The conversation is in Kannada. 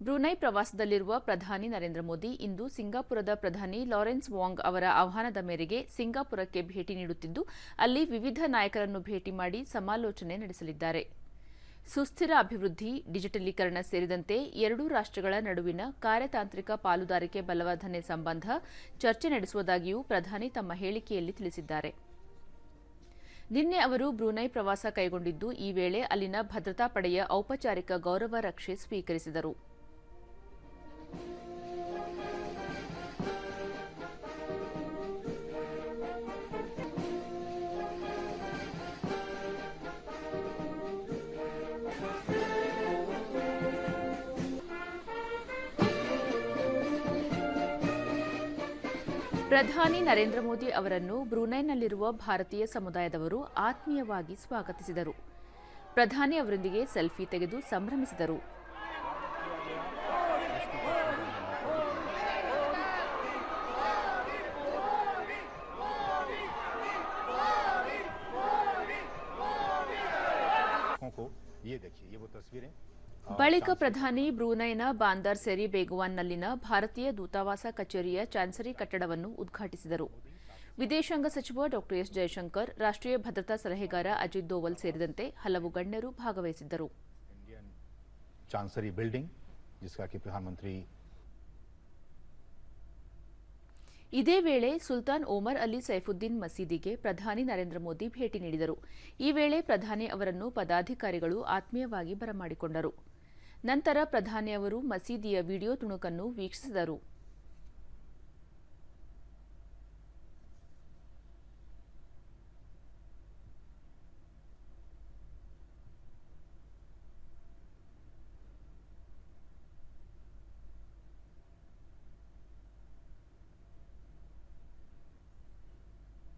ಬ್ರೂನೈ ಪ್ರವಾಸದಲ್ಲಿರುವ ಪ್ರಧಾನಿ ನರೇಂದ್ರ ಮೋದಿ ಇಂದು ಸಿಂಗಾಪುರದ ಪ್ರಧಾನಿ ಲಾರೆನ್ಸ್ ವಾಂಗ್ ಅವರ ಆಹ್ವಾನದ ಮೇರೆಗೆ ಸಿಂಗಾಪುರಕ್ಕೆ ಭೇಟಿ ನೀಡುತ್ತಿದ್ದು, ಅಲ್ಲಿ ವಿವಿಧ ನಾಯಕರನ್ನು ಭೇಟಿ ಮಾಡಿ ಸಮಾಲೋಚನೆ ನಡೆಸಲಿದ್ದಾರೆ. ಸುಸ್ಥಿರ ಅಭಿವೃದ್ಧಿ, ಡಿಜಿಟಲೀಕರಣ ಸೇರಿದಂತೆ ಎರಡೂ ರಾಷ್ಟ್ರಗಳ ನಡುವಿನ ಕಾರ್ಯತಾಂತ್ರಿಕ ಪಾಲುದಾರಿಕೆ ಬಲವರ್ಧನೆ ಸಂಬಂಧ ಚರ್ಚೆ ನಡೆಸುವುದಾಗಿಯೂ ಪ್ರಧಾನಿ ತಮ್ಮ ಹೇಳಿಕೆಯಲ್ಲಿ ತಿಳಿಸಿದ್ದಾರೆ. ನಿನ್ನೆ ಅವರು ಬ್ರೂನೈ ಪ್ರವಾಸ ಕೈಗೊಂಡಿದ್ದು, ಈ ವೇಳೆ ಅಲ್ಲಿನ ಭದ್ರತಾ ಪಡೆಯ ಔಪಚಾರಿಕ ಗೌರವ ರಕ್ಷೆ ಸ್ವೀಕರಿಸಿದರು. ಪ್ರಧಾನಿ ನರೇಂದ್ರ ಮೋದಿ ಅವರನ್ನು ಬ್ರೂನೈನಲ್ಲಿರುವ ಭಾರತೀಯ ಸಮುದಾಯದವರು ಆತ್ಮೀಯವಾಗಿ ಸ್ವಾಗತಿಸಿದರು ಪ್ರಧಾನಿ ಅವರೊಂದಿಗೆ ಸೆಲ್ಫಿ ತೆಗೆದು ಸಂಭ್ರಮಿಸಿದರು आंखों को ये देखिए ये वो तस्वीरें और ಬಳಿಕ ಪ್ರಧಾನಿ ಬ್ರೂನೈನ ಬಾಂದರ್ ಸೆರಿ ಬೇಗುವಾನ್ನಲ್ಲಿನ ಭಾರತೀಯ ದೂತಾವಾಸ ಕಚೇರಿಯ ಚಾನ್ಸರಿ ಕಟ್ಟಡವನ್ನು ಉದ್ಘಾಟಿಸಿದರು. ವಿದೇಶಾಂಗ ಸಚಿವ ಡಾ. ಎಸ್. ಜಯಶಂಕರ್ ರಾಷ್ಟ್ರೀಯ ಭದ್ರತಾ ಸಲಹೆಗಾರ ಅಜಿತ್ ದೋವಲ್ ಸೇರಿದಂತೆ ಹಲವು ಗಣ್ಯರು ಭಾಗವಹಿಸಿದ್ದರು. ಚಾನ್ಸರಿ ಬಿಲ್ಡಿಂಗ್ ಇದೇ ವೇಳೆ ಸುಲ್ತಾನ್ ಓಮರ್ ಅಲಿ ಸೈಫುದ್ದೀನ್ ಮಸೀದಿಗೆ ಪ್ರಧಾನಿ ನರೇಂದ್ರ ಮೋದಿ ಭೇಟಿ ನೀಡಿದರು. ಈ ವೇಳೆ ಪ್ರಧಾನಿ ಅವರನ್ನು ಪದಾಧಿಕಾರಿಗಳು ಆತ್ಮೀಯವಾಗಿ ಬರಮಾಡಿಕೊಂಡರು. ನಂತರ ಪ್ರಧಾನಿ ಅವರು ಮಸೀದಿಯ ವಿಡಿಯೋ ತುಣುಕನ್ನು ವೀಕ್ಷಿಸಿದರು.